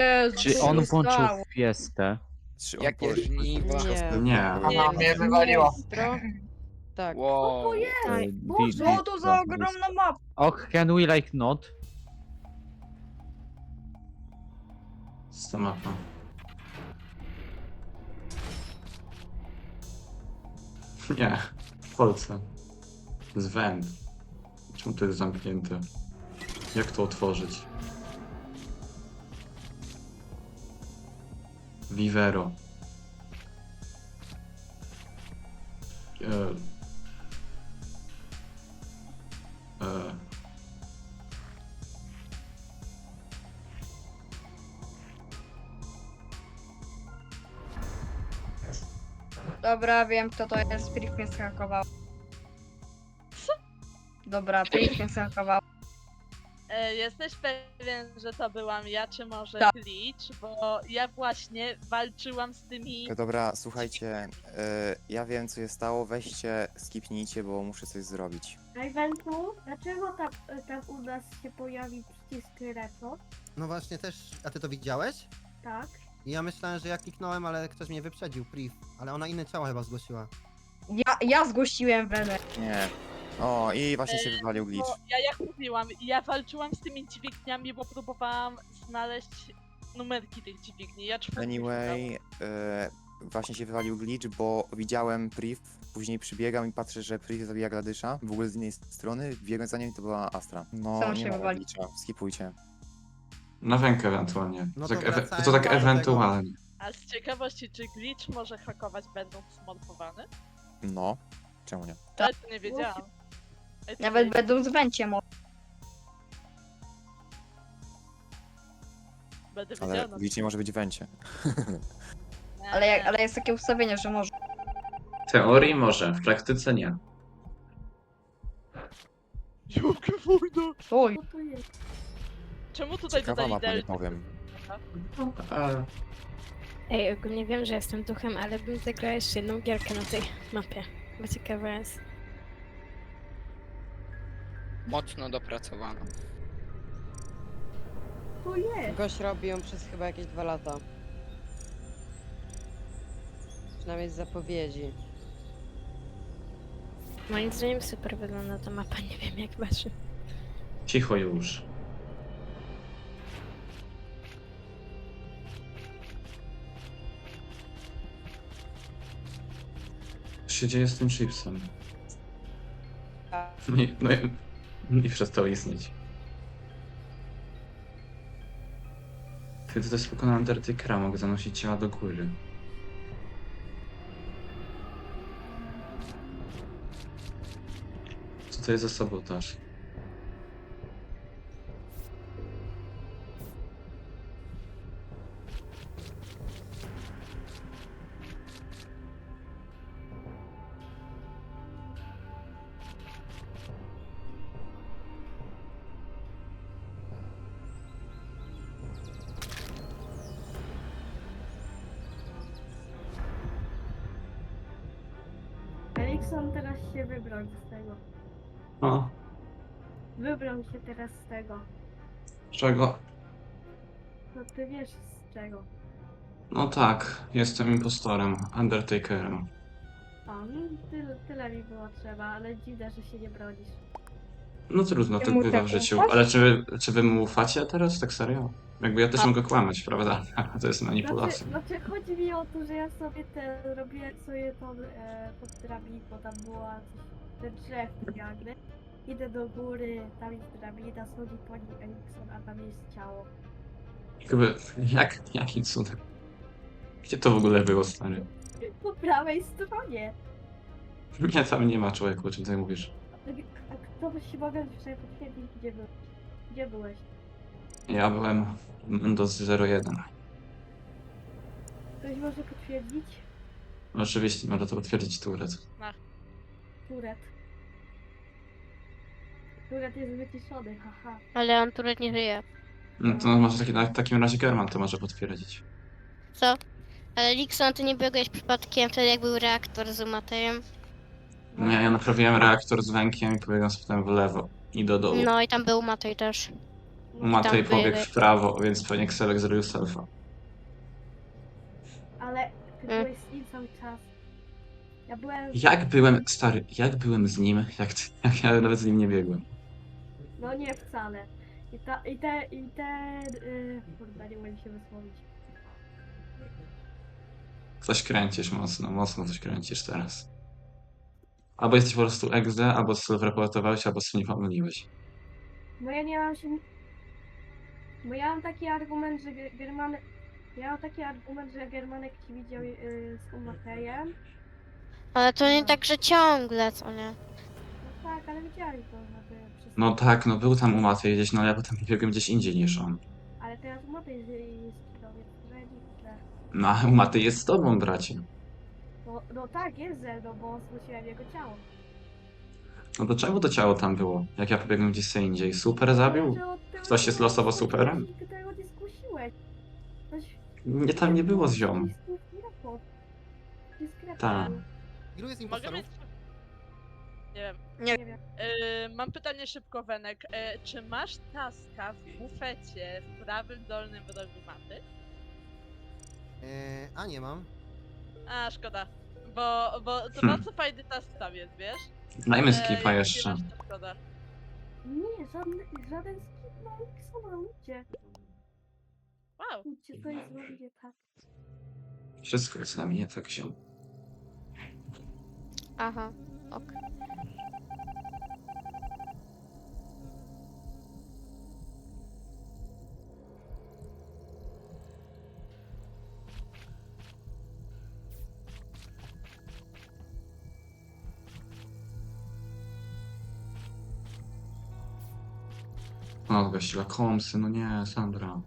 Jezu, Czy on włączył stało? fiestę? Czy on Jakie poszedł? żniwa? Nie. Nie. Aha, mnie wywaliło. Stro? Tak. Wow. E, di- Boże, di- co to za ogromna mapa? Och, can we like not? Co to mapa? Nie, w Polsce. To jest węd. Czemu to jest zamknięte? Jak to otworzyć? Vivero. E... E... Dobra, wiem kto to jest. Priv mnie zhakował. Dobra, Priv mnie zhakował. E, Jesteś pewien, że to byłam ja, czy może Tak. Glitch? Bo ja właśnie walczyłam z tymi... Dobra, słuchajcie, y, ja wiem co się stało, weźcie, skipnijcie, bo muszę coś zrobić. Eventu, dlaczego tam, tam u nas się pojawi przycisk retro? No właśnie też, a ty to widziałeś? Tak. I ja myślałem, że ja kliknąłem, ale ktoś mnie wyprzedził, Priv. Ale ona inne ciała chyba zgłosiła. Ja, ja zgłosiłem Wenę. Nie. O, i właśnie się wywalił glitch. Bo ja jak mówiłam, ja walczyłam z tymi dźwigniami, bo próbowałam znaleźć numerki tych dźwigni. Ja Anyway, y, właśnie się wywalił glitch, bo widziałem Priv, później przybiegam i patrzę, że Priv zabija Gladysza, w ogóle z innej strony, biegłem za nim i to była Astra. No, Sam nie się ma wywali. glitcha, skipujcie. Na wękę ewentualnie. No tak, to ewe- wracając to tak do tego- ewentualnie. A z ciekawości, czy Glitch może hakować będąc smorfowany? No, czemu nie? Tak. Ja to nie wiedziałam. Ej, to Nawet nie- będą z Wencie mo- Będę Ale wiedziała. no. nie może być w wencie. Ale, jak, ale jest takie ustawienie, że może. W teorii może, w praktyce nie. Jakie wojna! Oj, Co to jest? Czemu tutaj Ciekawa dodali mapa, nie powiem. Ej, ogólnie wiem, że jestem duchem, ale bym zagrała jeszcze jedną gierkę na tej mapie. Bo ciekawa jest. Mocno dopracowana. To jest. Gość robi ją przez chyba jakieś dwa lata. Przynajmniej z zapowiedzi. Moim zdaniem super wygląda ta mapa, nie wiem jak waszy. cicho już. Co się dzieje z tym chipsem? Nie, no i, i przestał istnieć. To jest spokojna Undertakera, mogę zanosić ciała do góry. Co to jest za sabotaż? Erikson teraz się wybrał z tego. O, Wybrał się teraz z tego. czego? No ty wiesz z czego. No tak, jestem impostorem, Undertakerem. A, no tyle, tyle mi było trzeba, ale dziwne, że się nie bronisz. No trudno, tak bywa tak w życiu. ufasz? Ale czy wy, czy wy mu ufacie teraz, tak serio? Jakby ja też A- mogę kłamać, prawda? To jest Znaczy, manipulacja. znaczy chodzi mi o to, że ja sobie te robiłem sobie to e, pod drabinką, tam była coś, ten drzew jakby. Idę do góry, tam jest drabina, schodzi po nim Erikson, a tam jest ciało. Jakby, jak, jakim cudem? Gdzie to w ogóle było, stary? Po prawej stronie. Nie, tam nie ma człowieku, o czym ty mówisz. A kto by się mogę sobie potwierdzić, gdzie był? Gdzie byłeś? Ja byłem Mendoz 01. Ktoś może potwierdzić? Oczywiście, może to potwierdzić Turet. Turet. Turet jest wyciszony, haha. Ale on tu nie żyje. No to może taki, na takim razie German to może potwierdzić. Co? Ale Likson, ty nie biegłeś przypadkiem wtedy, jak był reaktor z Matejem? Nie, ja naprawiłem reaktor z wękiem i pobiegłem z potem w lewo i do dołu. No i tam był Matej też. Matej Tam były- pobiegł w prawo, więc pewnie Kselek zrobił selfa. Ale ty Mm. byłeś z nim cały czas. Ja byłem... Jak byłem, stary, jak byłem z nim, jak, ty- jak ja nawet z nim nie biegłem. No nie wcale. I, ta, i te, i te, yy, kurde, nie umiem się wysłowić. Coś kręcisz mocno, mocno coś kręcisz teraz. Albo jesteś po prostu egze, albo self-reportowałeś, albo sobie nie pomyliłeś. Bo ja nie mam się... Bo ja mam taki argument, że Ge- Germanek... Ja mam taki argument, że Germanek ci widział yy, z Umatejem. Ale to nie tak, że ciągle, co nie? No tak, ale widziałem to, żeby przez... No tak, no był tam u Matej gdzieś, no ale ja potem biegłem gdzieś indziej niż on. Ale teraz Umatej jest skinął, więc że nie No a u Matej jest z tobą, bracie. No, tak, jest ze mną, bo zgłosiłem jego ciało. No to czemu to ciało tam było? Jak ja pobiegłem gdzieś indziej? Super zabił? Że od tego Ktoś jest nie losowo superem? Nigdy tego nie zgłosiłeś. Coś... Nie, tam nie było z ziom. Dyskretnie. Tak. Ilu jest Mogę impostorów? mieć... Nie wiem. Nie wiem. Yy, mam pytanie szybko, Wenek. Yy, czy masz taska w bufecie w prawym dolnym rogu mapy? Eee, a nie mam. A, szkoda. Bo, bo to Hmm. bardzo fajny task tam jest, wiesz? Dajmy Eee, skipa jak jeszcze. nie żadny, żaden skip na Nixona, ludzie. Wow. Ludzie, to jest tak. Wszystko jest na mnie tak się. Aha, ok. No gościła komsy, no nie, Sandra.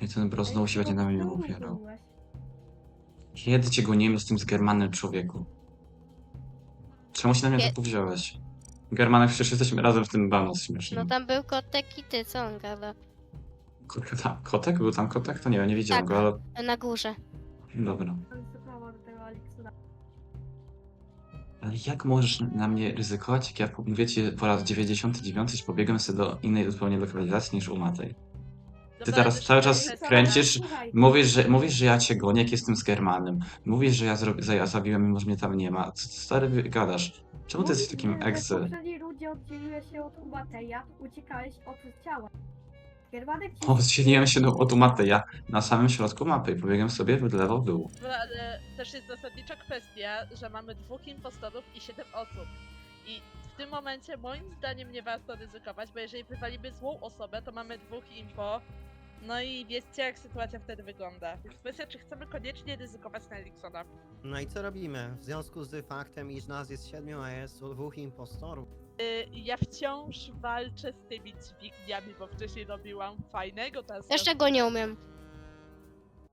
I ten bro znowu się będzie na mnie opierał. Kiedy cię goniłem z tym zgermanem człowieku? Czemu się na mnie Je- tak powziąłeś? Germanek, przecież jesteśmy razem w tym śmiesznym. No tam był kotek i ty, co on gada? Kurka, tam, kotek? Był tam kotek? To nie wiem, nie widziałem Tak. go, ale Na górze. dobra. Do tego. Ale jak możesz na mnie ryzykować, jak ja mówię ci po raz 99, że pobiegłem sobie do innej zupełnie lokalizacji niż u Matej? Dobra, teraz też cały czas kręcisz- Mówisz, że, mówisz, że ja cię gonię, jak jestem z Germanem. Mówisz, że ja, zrobi, że ja zabiłem, mimo że mnie tam nie ma. Co ty stary gadasz? Czemu ty jesteś takim? W poprzedniej rundzie oddzieliłeś się od Umateja, uciekałeś od ciała. Germanek ci... Oddzieliłem się do- od Mateja na samym środku mapy i pobiegłem sobie w lewo w dół. Dobra, ale też jest zasadnicza kwestia, że mamy dwóch impostorów i siedem osób. I w tym momencie moim zdaniem nie warto ryzykować, bo jeżeli wywalimy złą osobę, to mamy dwóch impo. No i wiecie jak sytuacja wtedy wygląda. Więc kwestia, czy chcemy koniecznie ryzykować na Eriksona. No i co robimy? W związku z faktem, iż nas jest siedmiu, a jest dwóch impostorów. Y, ja wciąż walczę z tymi dźwigniami, bo wcześniej robiłam fajnego taska. Jeszcze go nie umiem.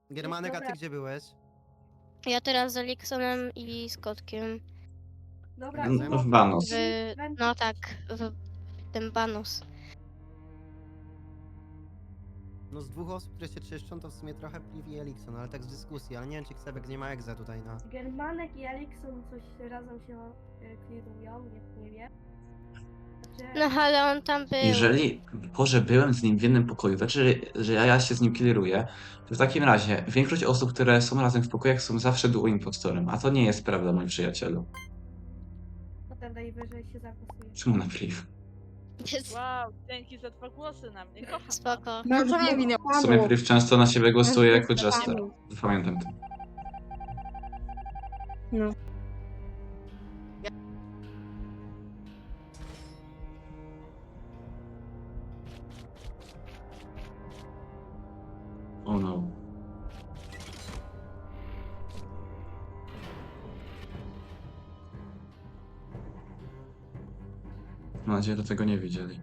Germanek, a ty Dobra. gdzie byłeś? Ja teraz z Eliksonem i z kotkiem. Dobra, Imo, w Banos. W... No tak, w tym banus. No z dwóch osób, które się czyszczą, to w sumie trochę Pliv i Elikson, ale tak z dyskusji, ale nie wiem czy Ksebek nie ma egza tutaj na... Germanek i Alikson coś razem się e, klirują, nie, nie wiem. No ale on tam był. Jeżeli, Boże, byłem z nim w jednym pokoju, znaczy, że ja, ja się z nim killeruję, to w takim razie większość osób, które są razem w pokojach są zawsze duo impostorem, a to nie jest prawda, mój przyjacielu. Potem najwyżej się zagłosuje. Czemu na priv? Wow, dzięki za dwa głosy na mnie. Kocham. Spoko. No co mnie winio? W sumie priv często na siebie głosuje jako jester. Pamiętam to. No. Oh no. Mam nadzieję, że tego nie widzieli.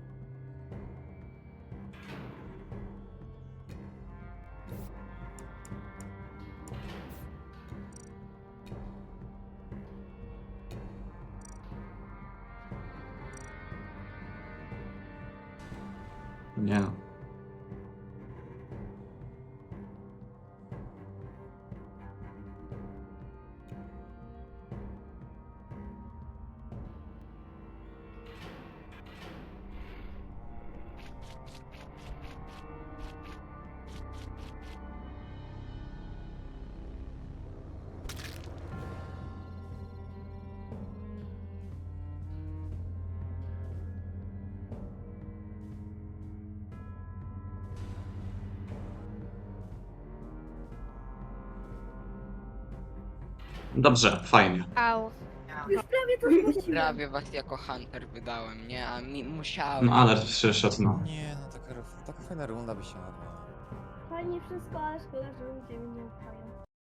Nie no. Dobrze, fajnie. Au. Już prawie to zgłosiłem. Prawie was jako hunter wydałem, nie? A mi musiałem. No ale przyszedł, no. Nie, no taka, taka fajna runda by się jadła. Fajnie wszystko, ale szkoda, że ludzie mnie nie ufają.